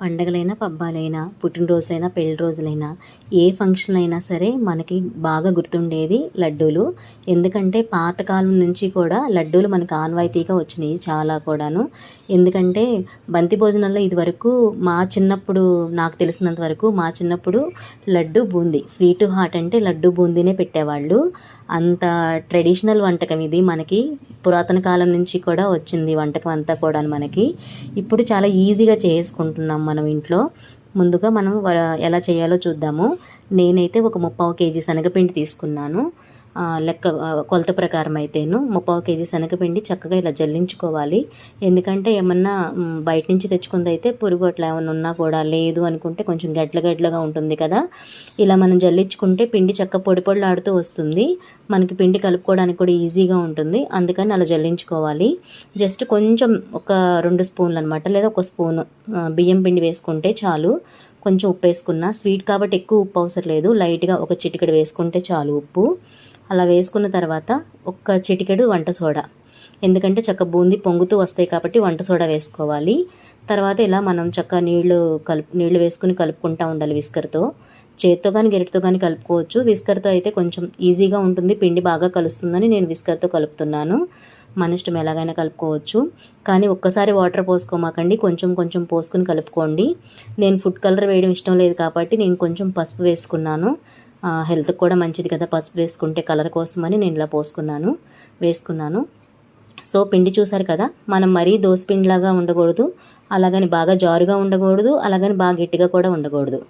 పండగలైనా పబ్బాలైనా పుట్టినరోజులైనా పెళ్ళి రోజులైనా ఏ ఫంక్షన్ అయినా సరే మనకి బాగా గుర్తుండేది లడ్డూలు. ఎందుకంటే పాతకాలం నుంచి కూడా లడ్డూలు మనకు ఆనవాయితీగా వచ్చినాయి చాలా కూడాను. ఎందుకంటే బంతి భోజనాల్లో ఇదివరకు మా చిన్నప్పుడు నాకు తెలిసినంత వరకు మా చిన్నప్పుడు లడ్డు బూందీ స్వీట్ హాట్ అంటే లడ్డు బూందీనే పెట్టేవాళ్ళు. అంత ట్రెడిషనల్ వంటకం ఇది మనకి. పురాతన కాలం నుంచి కూడా వచ్చింది వంటకం అంతా కూడా మనకి. ఇప్పుడు చాలా ఈజీగా చేసుకుంటున్నాము. మనం ఇంట్లో. ముందుగా మనం ఎలా చేయాలో చూద్దాము. నేనైతే ఒక ముప్పావు కేజీ శనగపిండి తీసుకున్నాను. లెక్క కొలత ప్రకారం అయితేను ముప్పావు కేజీ శనగపిండి చక్కగా ఇలా జల్లించుకోవాలి. ఎందుకంటే ఏమన్నా బయట నుంచి తెచ్చుకుంది అయితే పురుగు అట్లా ఏమన్నా ఉన్నా కూడా లేదు అనుకుంటే కొంచెం గడ్ల గడ్లగా ఉంటుంది కదా. ఇలా మనం జల్లించుకుంటే పిండి చక్క పొడి పొడిలాడుతూ వస్తుంది. మనకి పిండి కలుపుకోవడానికి కూడా ఈజీగా ఉంటుంది. అందుకని అలా జల్లించుకోవాలి. జస్ట్ కొంచెం ఒక రెండు స్పూన్లు అనమాట లేదా ఒక స్పూన్ బియ్యం పిండి వేసుకుంటే చాలు. కొంచెం ఉప్పు వేసుకున్న స్వీట్ కాబట్టి ఎక్కువ ఉప్పు అవసరం లేదు. లైట్గా ఒక చిటికెడు వేసుకుంటే చాలు ఉప్పు. అలా వేసుకున్న తర్వాత ఒక్క చిటికెడు వంట సోడా. ఎందుకంటే చక్క బూంది పొంగుతూ వస్తాయి కాబట్టి వంట సోడా వేసుకోవాలి. తర్వాత ఇలా మనం చక్క నీళ్ళు కలుపు నీళ్ళు వేసుకుని కలుపుకుంటూ ఉండాలి విస్కర్తో. చేత్తో కానీ గెరటితో కానీ కలుపుకోవచ్చు. విస్కర్తో అయితే కొంచెం ఈజీగా ఉంటుంది. పిండి బాగా కలుస్తుందని నేను విస్కర్తో కలుపుతున్నాను. మన ఇష్టం ఎలాగైనా కలుపుకోవచ్చు. కానీ ఒక్కసారి వాటర్ పోసుకోమాకండి. కొంచెం కొంచెం పోసుకుని కలుపుకోండి. నేను ఫుడ్ కలర్ వేయడం ఇష్టం లేదు కాబట్టి నేను కొంచెం పసుపు వేసుకున్నాను. హెల్త్కి కూడా మంచిది కదా పసుపు వేసుకుంటే కలర్ కోసమని నేను ఇలా పోసుకున్నాను వేసుకున్నాను. సో పిండి చూసారు కదా మనం మరీ దోసపిండిలాగా ఉండకూడదు అలాగని బాగా జారుగా ఉండకూడదు అలాగని బాగా గట్టిగా కూడా ఉండకూడదు.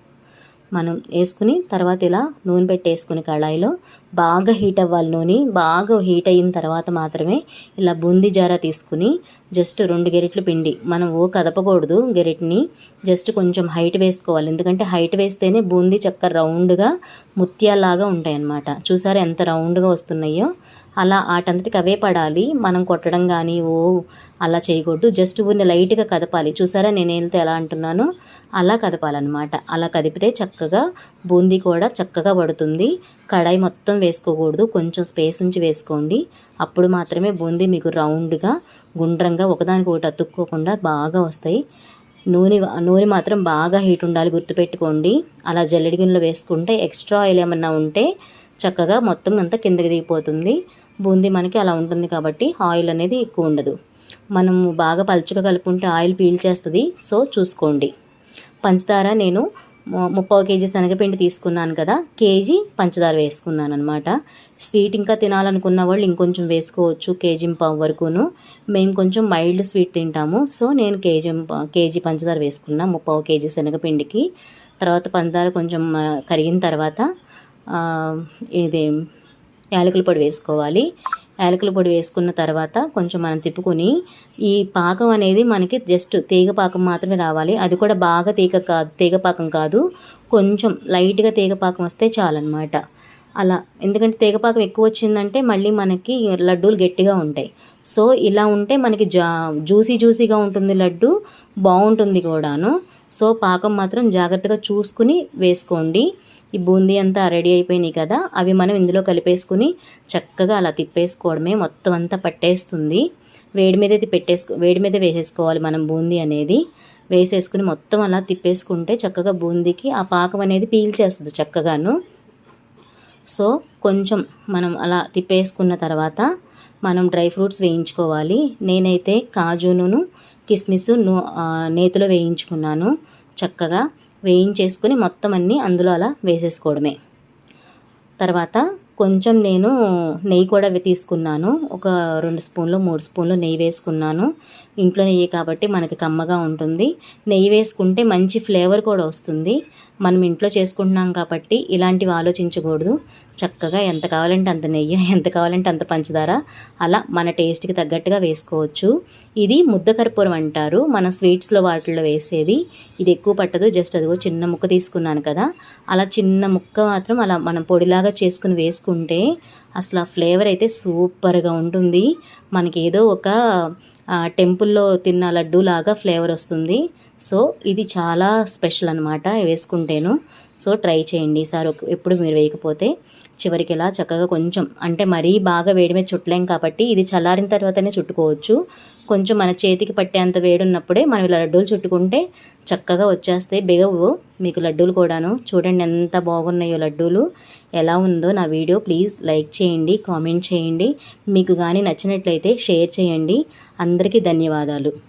మనం వేసుకుని తర్వాత ఇలా నూనె పెట్టేసుకుని కళాయిలో బాగా హీట్ అవ్వాలి నూనె బాగా హీట్ అయిన తర్వాత మాత్రమే ఇలా బూందీ జార తీసుకుని జస్ట్ రెండు గెరిట్లు పిండి. మనం ఓ కదపకూడదు గెరెట్ని. జస్ట్ కొంచెం హైట్ వేసుకోవాలి. ఎందుకంటే హైట్ వేస్తేనే బూందీ చక్క రౌండ్గా ముత్యాలాగా ఉంటాయి అన్నమాట చూసారా ఎంత రౌండ్గా వస్తున్నాయో? అలా ఆటంతటికి అవే పడాలి. మనం కొట్టడం కానీ ఓ అలా చేయకూడదు. జస్ట్ ఊరిని లైట్గా కదపాలి. చూసారా నేను వెళ్తే ఎలా అంటున్నానో? అలా కదపాలన్నమాట. అలా కదిపితే చక్కగా బూందీ కూడా చక్కగా పడుతుంది. కడాయి మొత్తం వేసుకోకూడదు. కొంచెం స్పేస్ ఉంచి వేసుకోండి. అప్పుడు మాత్రమే బూందీ మీకు రౌండ్గా గుండ్రంగా ఒకదానికి ఒకటి అతుక్కోకుండా బాగా వస్తాయి. నూనె నూనె మాత్రం బాగా హీట్ ఉండాలి గుర్తుపెట్టుకోండి. అలా జల్లెడి గిన్నెలో వేసుకుంటే ఎక్స్ట్రా ఆయిల్ ఏమన్నా ఉంటే చక్కగా మొత్తం అంతా కిందకి దిగిపోతుంది. బూందీ మనకి అలా ఉంటుంది కాబట్టి ఆయిల్ అనేది ఎక్కువ ఉండదు. మనము బాగా పలుచగా కలుపుకుంటే ఆయిల్ పీల్చేస్తుంది సో చూసుకోండి. పంచదార నేను ముప్పై కేజీ శనగపిండి తీసుకున్నాను కదా కేజీ పంచదార వేసుకున్నాను అనమాట స్వీట్ ఇంకా తినాలనుకున్న వాళ్ళు ఇంకొంచెం వేసుకోవచ్చు కేజీ పావు వరకును. మేము కొంచెం మైల్డ్ స్వీట్ తింటాము. సో నేను కేజీ కేజీ పంచదార వేసుకున్నా ముప్పావు కేజీ శనగపిండికి. తర్వాత పంచదార కొంచెం కరిగిన తర్వాత ఇది యాలకుల పొడి వేసుకోవాలి. యాలకుల పొడి వేసుకున్న తర్వాత కొంచెం మనం తిప్పుకొని ఈ పాకం అనేది మనకి జస్ట్ తీగ పాకం మాత్రమే రావాలి. అది కూడా బాగా తీగ కాదు తీగ పాకం కాదు. కొంచెం లైట్గా తీగ పాకం వస్తే చాలన్నమాట. అలా. ఎందుకంటే తీగపాకం ఎక్కువ వచ్చిందంటే మళ్ళీ మనకి లడ్డూలు గట్టిగా ఉంటాయి. సో ఇలా ఉంటే మనకి జా జ్యూసీ జ్యూసీగా ఉంటుంది లడ్డు బాగుంటుంది కూడాను. సో పాకం మాత్రం జాగ్రత్తగా చూసుకుని వేసుకోండి. ఈ బూందీ అంతా రెడీ అయిపోయినాయి కదా అవి మనం ఇందులో కలిపేసుకుని చక్కగా అలా తిప్పేసుకోవడమే. మొత్తం అంతా పట్టేస్తుంది. వేడి మీద పెట్టేసుకో వేడి మీద వేసేసుకోవాలి మనం బూందీ అనేది. వేసేసుకుని మొత్తం అలా తిప్పేసుకుంటే చక్కగా బూందీకి ఆ పాకం అనేది పీల్చేస్తుంది చక్కగాను. సో కొంచెం మనం అలా తిప్పేసుకున్న తర్వాత మనం డ్రై ఫ్రూట్స్ వేయించుకోవాలి. నేనైతే కాజును కిస్మిస్ నేతిలో వేయించుకున్నాను. చక్కగా వేయించేసుకుని మొత్తం అన్నీ అందులో అలా వేసేసుకోవడమే. తర్వాత కొంచెం నేను నెయ్యి కూడా తీసుకున్నాను. ఒక రెండు స్పూన్లు మూడు స్పూన్లు నెయ్యి వేసుకున్నాను. ఇంట్లో నెయ్యి కాబట్టి మనకి కమ్మగా ఉంటుంది. నెయ్యి వేసుకుంటే మంచి ఫ్లేవర్ కూడా వస్తుంది. మనం ఇంట్లో చేసుకుంటున్నాం కాబట్టి ఇలాంటివి ఆలోచించకూడదు. చక్కగా ఎంత కావాలంటే అంత నెయ్యి ఎంత కావాలంటే అంత పంచదార అలా మన టేస్ట్కి తగ్గట్టుగా వేసుకోవచ్చు. ఇది ముద్ద కర్పూరం అంటారు. మన స్వీట్స్లో వాటిల్లో వేసేది. ఇది ఎక్కువ పట్టదు. జస్ట్ అదిగో చిన్న ముక్క తీసుకున్నాను కదా. అలా చిన్న ముక్క మాత్రం అలా మనం పొడిలాగా చేసుకుని వేసుకుంటే అసలు ఆ ఫ్లేవర్ అయితే సూపర్గా ఉంటుంది. మనకి ఏదో ఒక టెంపుల్లో తిన్న లడ్డు లాగా ఫ్లేవర్ వస్తుంది. సో ఇది చాలా స్పెషల్ అనమాట వేసుకుంటేను. సో ట్రై చేయండి ఈసారి ఎప్పుడు మీరు వేయకపోతే. చివరికి ఇలా చక్కగా కొంచెం అంటే మరీ బాగా వేడి మీద చుట్టలేం కాబట్టి ఇది చల్లారిన తర్వాతనే చుట్టుకోవచ్చు. కొంచెం మన చేతికి పట్టేంత వేడి ఉన్నప్పుడే మనం ఇలా లడ్డూలు చుట్టుకుంటే చక్కగా వచ్చేస్తాయి. బిగవు మీకు లడ్డూలు కూడాను. చూడండి ఎంత బాగున్నాయో లడ్డూలు. ఎలా ఉందో నా వీడియో. ప్లీజ్ లైక్ చేయండి కామెంట్ చేయండి. మీకు కానీ నచ్చినట్లయితే షేర్ చేయండి. అందరికీ ధన్యవాదాలు.